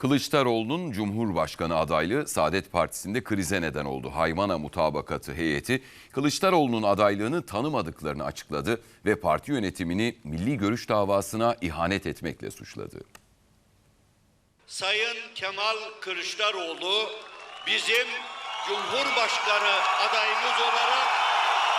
Kılıçdaroğlu'nun Cumhurbaşkanı adaylığı Saadet Partisi'nde krize neden oldu. Haymana Mutabakatı heyeti Kılıçdaroğlu'nun adaylığını tanımadıklarını açıkladı ve parti yönetimini milli görüş davasına ihanet etmekle suçladı. Sayın Kemal Kılıçdaroğlu bizim Cumhurbaşkanı adayımız olarak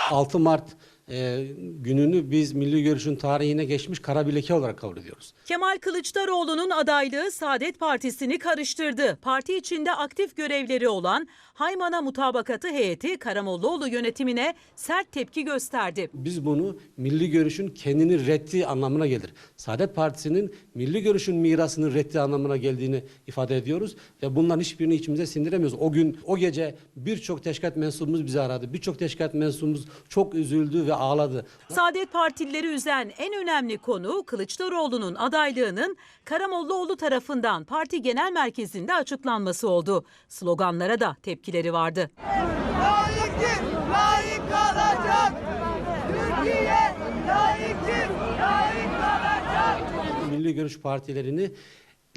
6 Mart e, gününü biz milli görüşün tarihine geçmiş kara bir leke olarak kabul ediyoruz. Kemal Kılıçdaroğlu'nun adaylığı Saadet Partisi'ni karıştırdı. Parti içinde aktif görevleri olan Haymana Mutabakatı heyeti Karamollaoğlu yönetimine sert tepki gösterdi. Biz bunu milli görüşün kendini reddi anlamına gelir. Saadet Partisi'nin milli görüşün mirasının reddi anlamına geldiğini ifade ediyoruz ve bunların hiçbirini içimize sindiremiyoruz. O gün, o gece birçok teşkilat mensubumuz bizi aradı. Birçok teşkilat mensubumuz çok üzüldü ve ağladı. Saadet Partilileri üzen en önemli konu Kılıçdaroğlu'nun adaylığının Karamollaoğlu tarafından parti genel merkezinde açıklanması oldu. Sloganlara da tepkileri vardı. layıktır, layık kalacak. Türkiye layıktır, layık kalacak. Milli görüş partilerini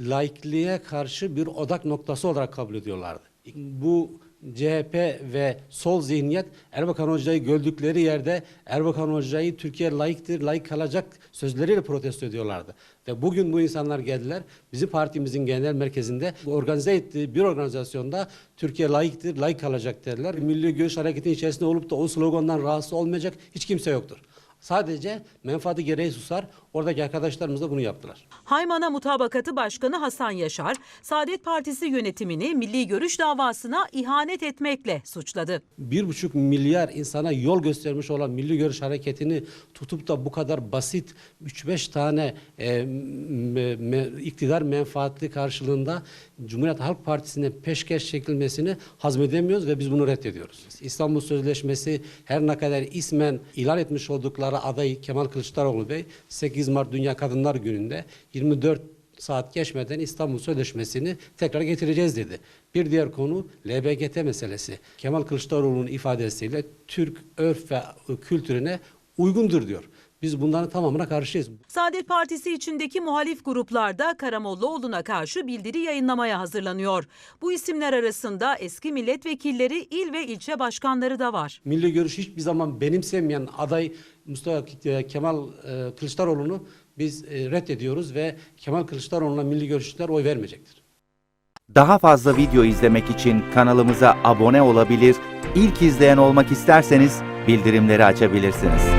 laikliğe karşı bir odak noktası olarak kabul ediyorlardı. Bu CHP ve sol zihniyet Erbakan Hoca'yı gördükleri yerde Erbakan Hoca'yı Türkiye layıktır, layık kalacak sözleriyle protesto ediyorlardı. Ve bugün bu insanlar geldiler. Bizim partimizin genel merkezinde organize ettiği bir organizasyonda Türkiye layıktır, layık kalacak dediler. Milli Görüş Hareketi'nin içerisinde olup da o slogandan rahatsız olmayacak hiç kimse yoktur. Sadece menfaati gereği susar. Oradaki arkadaşlarımız da bunu yaptılar. Haymana Mutabakatı Başkanı Hasan Yaşar, Saadet Partisi yönetimini milli görüş davasına ihanet etmekle suçladı. bir buçuk milyar insana yol göstermiş olan Milli Görüş Hareketi'ni tutup da bu kadar basit 3-5 tane e, me- me- iktidar menfaatli karşılığında Cumhuriyet Halk Partisi'ne peşkeş çekilmesini hazmedemiyoruz ve biz bunu reddediyoruz. İstanbul Sözleşmesi her ne kadar ismen ilan etmiş oldukları adayı Kemal Kılıçdaroğlu Bey 8 Mart Dünya Kadınlar Günü'nde 24 saat geçmeden İstanbul Sözleşmesi'ni tekrar getireceğiz dedi. Bir diğer konu LBGT meselesi. Kemal Kılıçdaroğlu'nun ifadesiyle Türk örf ve kültürüne uygundur diyor. Biz bunların tamamına karşıyız. Saadet Partisi içindeki muhalif gruplarda Karamollaoğlu'na karşı bildiri yayınlamaya hazırlanıyor. Bu isimler arasında eski milletvekilleri, il ve ilçe başkanları da var. Milli görüş hiçbir zaman benimsemeyen aday Mustafa Kemal e, Kılıçdaroğlu'nu biz e, reddediyoruz ve Kemal Kılıçdaroğlu'na milli görüşçüler oy vermeyecektir. Daha fazla video izlemek için kanalımıza abone olabilir, ilk izleyen olmak isterseniz bildirimleri açabilirsiniz.